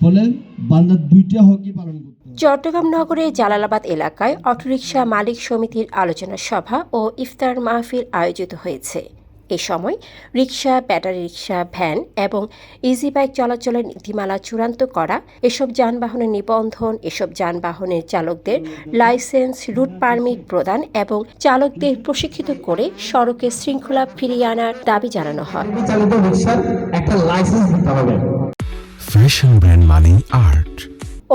ফলে বান্দার দুইটা হকই পালন করতে চট্টগ্রাম নগরের জালালাবাদ এলাকায় অটোরিকশা মালিক সমিতির আলোচনা সভা ও ইফতার মাহফিল আয়োজিত হয়েছে। এ সময় রিক্সা ব্যাটারি রিক্সা ভ্যান এবং ইজি বাইক চলাচলের নীতিমালা চূড়ান্ত করা এসব যানবাহনের নিবন্ধন এসব যানবাহনের চালকদের লাইসেন্স রুট পারমিট প্রদান এবং চালকদের প্রশিক্ষিত করে সড়কে শৃঙ্খলা ফিরিয়ে আনার দাবি জানানো হয়। একটা লাইসেন্স দিতে হবে। ফ্যাশন ব্র্যান্ড মানে আর্ট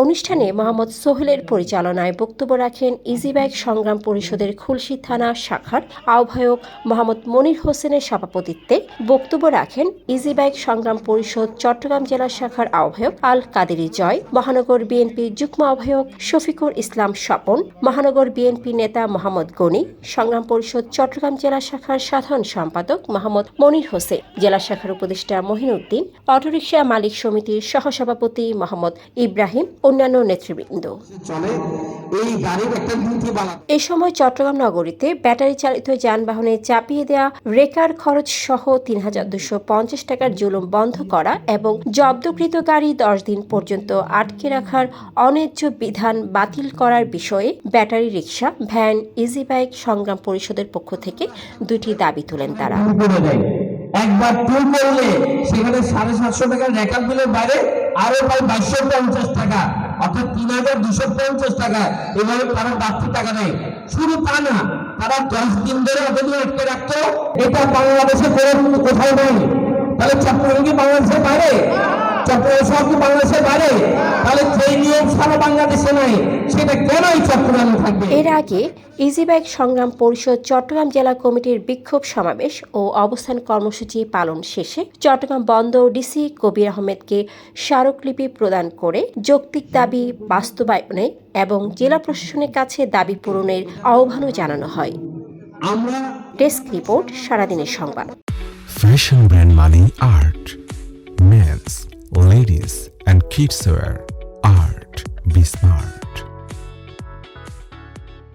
অনুষ্ঠানে মোহাম্মদ সোহেলের পরিচালনায় বক্তব্য রাখেন ইজি বাইক সংগ্রাম পরিষদের খুলশি থানা শাখার আহ্বায়ক মোহাম্মদ মনির হোসেনের সভাপতিত্বে বক্তব্য রাখেন ইজি বাইক সংগ্রাম পরিষদ চট্টগ্রাম জেলা শাখার আহ্বায়ক আল কাদেরি জয়, মহানগর বিএনপি যুগ্ম আহ্বায়ক শফিকুর ইসলাম স্বপন, মহানগর বিএনপি নেতা মোহাম্মদ গনি, সংগ্রাম পরিষদ চট্টগ্রাম জেলা শাখার সাধারণ সম্পাদক মোহাম্মদ মনির হোসেন, জেলা শাখার উপদেষ্টা মহিনুদ্দিন, অটোরিকশা মালিক সমিতির সহসভাপতি মোহাম্মদ ইব্রাহিম অন্যান্য নেতৃবৃন্দ। এ সময় চট্টগ্রাম নগরীতে ব্যাটারি চালিত যানবাহনে চাপিয়ে দেওয়া রেকার খরচ সহ তিন হাজার দুশো পঞ্চাশ টাকার জুলুম বন্ধ করা এবং জব্দকৃত গাড়ি দশ দিন পর্যন্ত আটকে রাখার অন্যায্য বিধান বাতিল করার বিষয়ে battery rickshaw van easy bike সংগ্রাম পরিষদের পক্ষ থেকে দুটি দাবি তোলেন তারা। একবার টুল করলে সেখানে সাড়ে সাতশো টাকার রেকর্ড বিলের বাইরে আরও প্রায় বাইশশো পঞ্চাশ টাকা। অর্থাৎ তিন হাজার দুশো পঞ্চাশ টাকা। এভাবে তারা বাড়তি টাকা নেয়। শুধু তা না, তারা দশ দিন ধরে অতদিন আটকে রাখতো এটা বাংলাদেশে কোনো কোথাও নেই। তাহলে চট্টগ্রাম কি বাংলাদেশের বাইরে চট্টগ্রাম শহর কি বাংলাদেশের বাইরে তাহলে সেই নিয়ম সারা বাংলাদেশে নাই সেটা কেন এই চট্টগ্রামে থাকবে? এর আগে ইজি বাইক সংগ্রাম পরিষদ চট্টগ্রাম জেলা কমিটির বিক্ষোভ সমাবেশ ও অবস্থান কর্মসূচি পালন শেষে চট্টগ্রাম বন্দর ডিসি কবির আহমেদকে স্মারকলিপি প্রদান করে যৌক্তিক দাবি বাস্তবায়নে এবং জেলা প্রশাসনের কাছে দাবি পূরণের আহ্বানও জানানো হয়। আমরা ডেস্ক রিপোর্ট সারাদিনের সংবাদ। ফ্যাশন ব্র্যান্ড মানে art men's ladies and kids wear be smart.